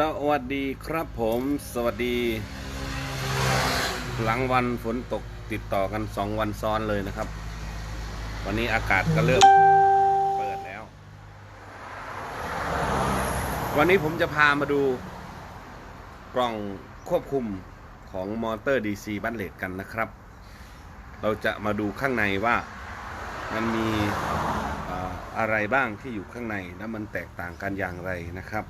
สวัสดีครับผมสวัสดี หลังวันฝนตกติดต่อกันสองวันซ้อนเลยนะครับ วันนี้อากาศก็เริ่มเปิดแล้ว วันนี้ผมจะพามาดูกล่องควบคุมของมอเตอร์ DC บัตเลตกันนะครับ เราจะมาดูข้างในว่ามันมีเอ่ออะไรบ้างที่อยู่ข้างในและมันแตกต่างกันอย่างไรนะครับ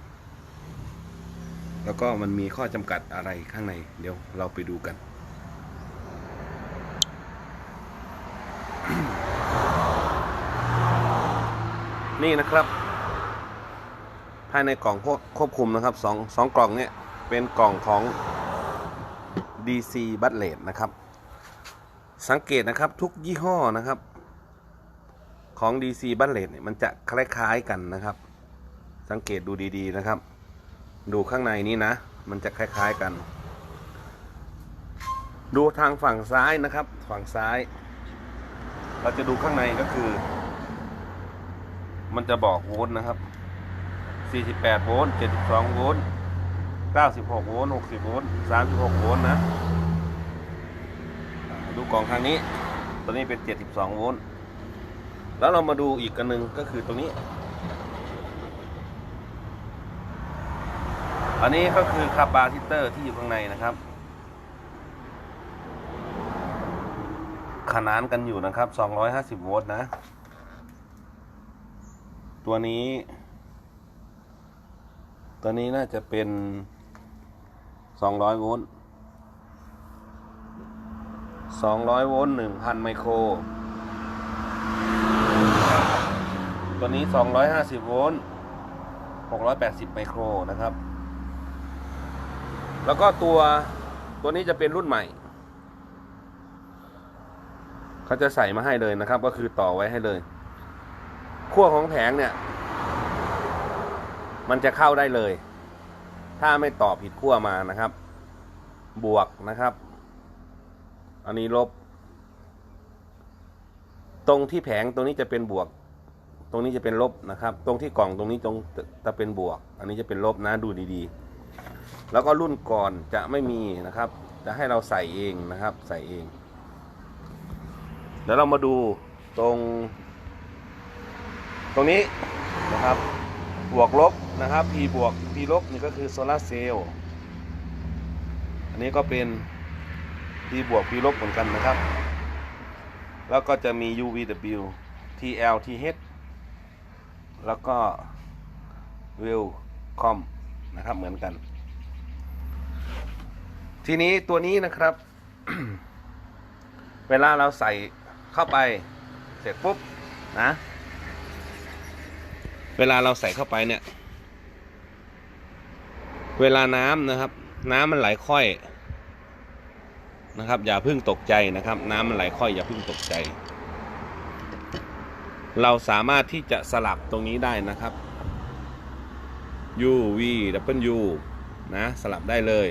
แล้วก็มันมีข้อจำกัดอะไรข้างใน เดี๋ยวเราไปดูกันนี่นะครับ ภายในกล่องควบควบคุมนะครับสองสองกล่องเนี่ยเป็นกล่องของ DC b u t l e t นะครับ สังเกตนะครับทุกยี่ห้อนะครับ ของ DC b u t l e t เนี่ยมันจะคล้ายๆกันนะครับ สังเกตดูดีๆนะครับ ดูข้างในนี้นะ มันจะคล้าย ๆกัน ดูทางฝั่งซ้ายนะครับ ฝั่งซ้าย เราจะดูข้างในก็คือ มันจะบอกโวลต์นะครับ 48 โวลต์ 72 โวลต์ 96 โวลต์ 60 โวลต์ 36 โวลต์นะ ดูกล่องทางนี้ ตัวนี้เป็น 72 โวลต์ แล้วเรามาดูอีกกันหนึ่งก็คือตรงนี้ อันนี้ก็คือคาปาซิเตอร์ที่อยู่ข้างในนะครับ ขนานกันอยู่นะครับ 250 โวลต์นะ ตัวนี้ ตัวนี้น่าจะเป็น 200 โวลต์ 200 โวลต์ 1,000 ไมโคร ตัวนี้ 250 โวลต์ 680 ไมโครนะครับ แล้วก็ตัวตัวนี้จะเป็นรุ่นใหม่ เขาจะใส่มาให้เลยนะครับ ก็คือต่อไว้ให้เลยขั้วของแผงเนี่ย มันจะเข้าได้เลย ถ้าไม่ต่อผิดขั้วมานะครับ บวกนะครับ อันนี้ลบ ตรงที่แผงตรงนี้จะเป็นบวก ตรงนี้จะเป็นลบนะครับ ตรงที่กล่องตรงนี้ตรงจะเป็นบวก อันนี้จะเป็นลบนะดูดีๆ แล้วก็รุ่นก่อนจะไม่มีนะครับ จะให้เราใส่เองนะครับ ใส่เอง เดี๋ยวเรามาดูตรง ตรงนี้นะครับ บวกลบนะครับ P บวก P ลบนี่ก็คือโซลาเซลล์อันนี้ก็เป็น P บวก P ลบเหมือนกันนะครับ แล้วก็จะมี UVW TL TH แล้วก็ Welcome นะครับเหมือนกัน ทีนี้ตัวนี้นะครับ เวลาเราใส่เข้าไป เสร็จปุ๊บนะ เวลาเราใส่เข้าไปเนี่ย เวลาน้ำนะครับ น้ำมันไหลค่อยนะครับ อย่าเพิ่งตกใจนะครับ น้ำมันไหลค่อยอย่าเพิ่งตกใจ เราสามารถที่จะสลับตรงนี้ได้นะครับ U V W นะ สลับได้เลย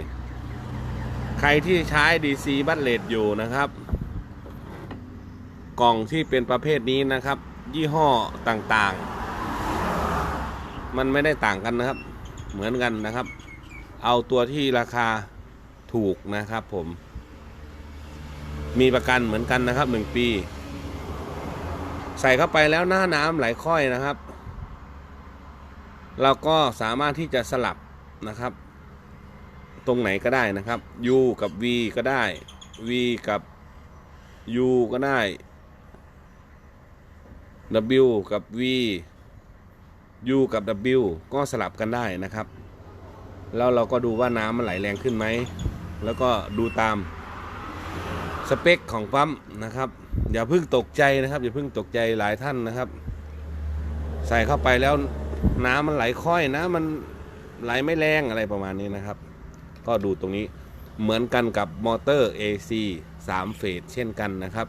รที่ใช้ DC บัตเลตอยู่นะครับ กล่องที่เป็นประเภทนี้นะครับ ยี่ห้อต่างๆ มันไม่ได้ต่างกันนะครับ เหมือนกันนะครับ เอาตัวที่ราคาถูกนะครับผม มีประกันเหมือนกันนะครับหนึ่งปี ใส่เข้าไปแล้วหน้าน้ำไหลค่อยนะครับ เราก็สามารถที่จะสลับนะครับ ตรงไหนก็ได้นะครับ U กับ V ก็ได้ V กับ U ก็ได้ W กับ V U กับ W ก็สลับกันได้นะครับ แล้วเราก็ดูว่าน้ำมันไหลแรงขึ้นไหม แล้วก็ดูตามสเปคของปั๊มนะครับ อย่าเพิ่งตกใจนะครับ อย่าเพิ่งตกใจหลายท่านนะครับ ใส่เข้าไปแล้วน้ำมันไหลค่อยนะมันไหลไม่แรงอะไรประมาณนี้นะครับ ก็ดูตรงนี้เหมือนกันกับมอเตอร์ AC 3 เฟสเช่นกันนะครับ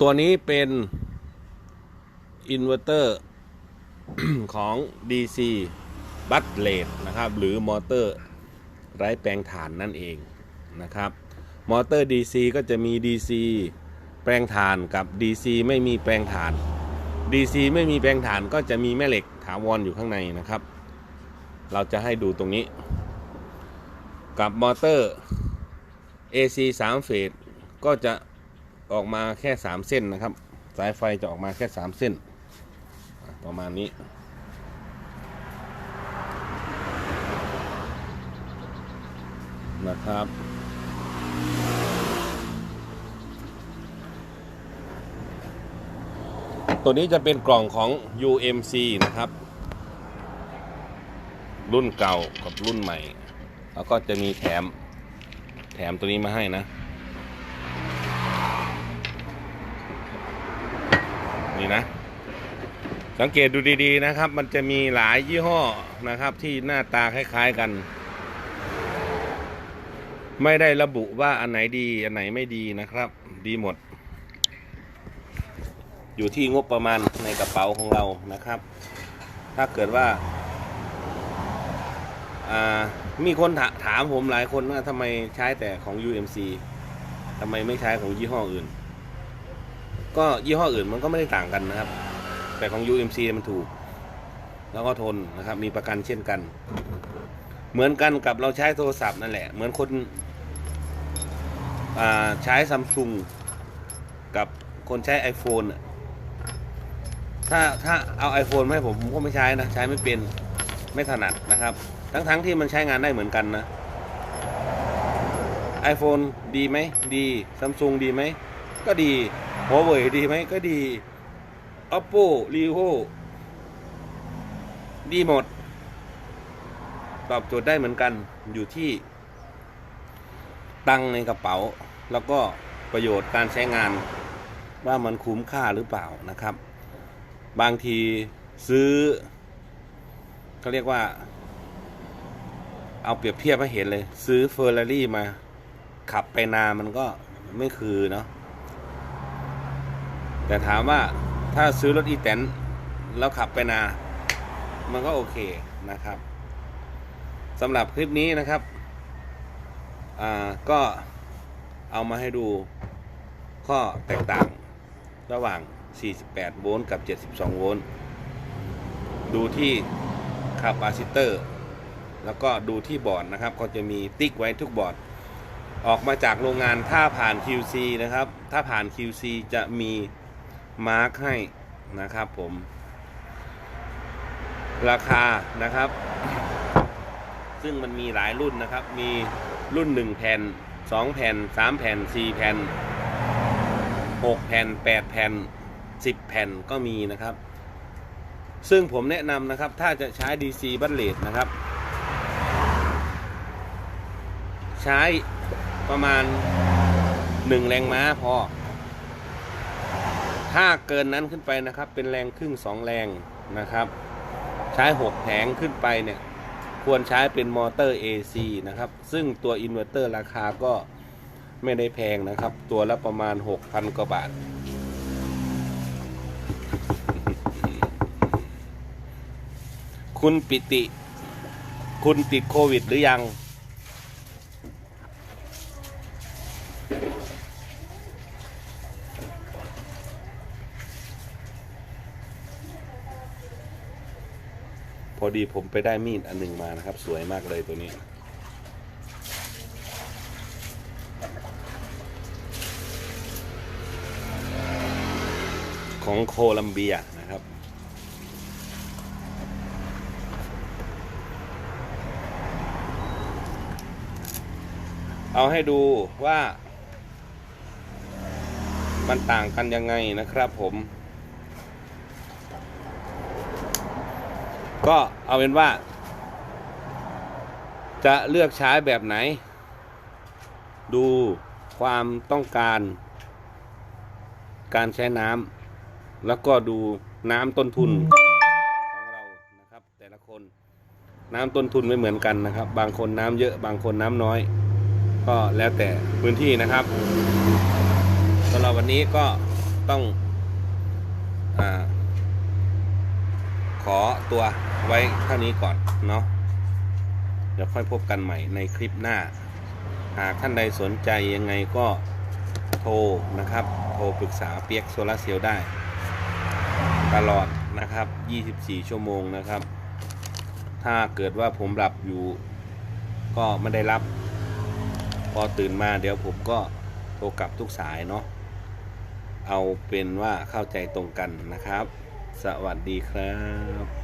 ตัวนี้เป็นอินเวอร์เตอร์ของ DC บัตเลดนะครับ หรือมอเตอร์ไร้แปลงถ่านนั่นเองนะครับ มอเตอร์ DC ก็จะมี DC แปลงถ่านกับ DC ไม่มีแปลงถ่าน DC ไม่มีแปลงถ่านก็จะมีแม่เหล็กถาวรอยู่ข้างในนะครับ เราจะให้ดูตรงนี้ กับมอเตอร์ AC 3 เฟสก็จะออกมาแค่ 3 เส้นนะครับ สายไฟจะออกมาแค่ 3 เส้น ประมาณนี้ นะครับตัวนี้จะเป็นกล่องของ UMC นะครับ รุ่นเก่ากับรุ่นใหม่ แล้วก็จะมีแถม แถมตัวนี้มาให้นะนี่นะ สังเกตดูดีๆนะครับ มันจะมีหลายยี่ห้อนะครับที่หน้าตาคล้ายๆกัน ไม่ได้ระบุว่าอันไหนดี อันไหนไม่ดีนะครับ ดีหมด อยู่ที่งบประมาณในกระเป๋าของเรานะครับ ถ้าเกิดว่า มีคนถาถามผมหลายคนว่าทำไมใช้แต่ของ UMC ทำไมไม่ใช้ของยี่ห้ออื่น ก็ยี่ห้ออื่นมันก็ไม่ได้ต่างกันนะครับ แต่ของ UMC มันถูก แล้วก็ทนนะครับ มีประกันเช่นกัน เหมือนกันกับเราใช้โทรศัพท์นั่นแหละ เหมือนคนใช้ซัมซุงกับคนใช้ iPhone ถ้าถ้าเอา iPhone มาให้ผมผมก็ไม่ใช้นะ ใช้ไม่เป็นไม่ถนัดนะครับ ทั้งทั้งที่มันใช้งานได้เหมือนกันนะ iPhone ดีไหมดีซัมซุงดีไหม ก็ดี Huawei ดีไหมก็ดี Oppo Vivo ดีหมด ตอบโจทย์ได้เหมือนกันอยู่ที่ตังในกระเป๋า แล้วก็ประโยชน์การใช้งานว่ามันคุ้มค่าหรือเปล่านะครับ บางทีซื้อเขาเรียกว่า เอาเปรียบเทียบให้เห็นเลย ซื้อเฟอร์รารี่มา ขับไปนามันก็ไม่คือเนาะแต่ถามว่าถ้าซื้อรถอีแตนแล้วขับไปนา มันก็โอเคนะครับสำหรับคลิปนี้นะครับอ่าก็เอามาให้ดูข้อแตกต่างระหว่าง 48 โวลต์กับ 72 โวลต์ ดูที่คาปาซิเตอร์ แล้วก็ดูที่บอร์ดนะครับ ก็จะมีติ๊กไว้ทุกบอร์ด ออกมาจากโรงงานถ้าผ่าน QC นะครับ ถ้าผ่าน QC จะมีมาร์คให้นะครับผม ราคานะครับ ซึ่งมันมีหลายรุ่นนะครับ มีรุ่น 1 แผ่น 2 แผ่น 3 แผ่น 4 แผ่น 6 แผ่น 8 แผ่น 10 แผ่นก็มีนะครับ ซึ่งผมแนะนำนะครับ ถ้าจะใช้ DC บัตเลตนะครับ ใช้ประมาณ1แรงม้าพอ ถ้าเกินนั้นขึ้นไปนะครับ เป็นแรงครึ่ง2แรงนะครับ ใช้6แผงขึ้นไปเนี่ย ควรใช้เป็นมอเตอร์ AC นะครับ ซึ่งตัวอินเวอร์เตอร์ราคาก็ไม่ได้แพงนะครับ ตัวละประมาณ 6,000 กว่าบาท คุณปิติ คุณติดโควิดหรือยัง พอดีผมไปได้มีดอันหนึ่งมานะครับ สวยมากเลยตัวนี้ ของโคลัมเบียนะครับเอาให้ดูว่า มันต่างกันยังไงนะครับผม ก็เอาเป็นว่า จะเลือกใช้แบบไหน ดูความต้องการ การใช้น้ำแล้วก็ดูน้ำต้นทุนของเรานะครับ แต่ละคนน้ำต้นทุนไม่เหมือนกันนะครับ บางคนน้ำเยอะบางคนน้ำน้อย ก็แล้วแต่พื้นที่นะครับสำหรับวันนี้ก็ต้องอา ขอตัวไว้เท่านี้ก่อนเนาะเดี๋ยวค่อยพบกันใหม่ในคลิปหน้า หากท่านใดสนใจยังไงก็โทรนะครับ โทรปรึกษาเปียกโซลาเซลล์ได้ ตลอดนะครับ 24 ชั่วโมงนะครับ ถ้าเกิดว่าผมหลับอยู่ก็ไม่ได้รับ พอตื่นมาเดี๋ยวผมก็โทรกลับทุกสายเนาะเอาเป็นว่าเข้าใจตรงกันนะครับ สวัสดีครับ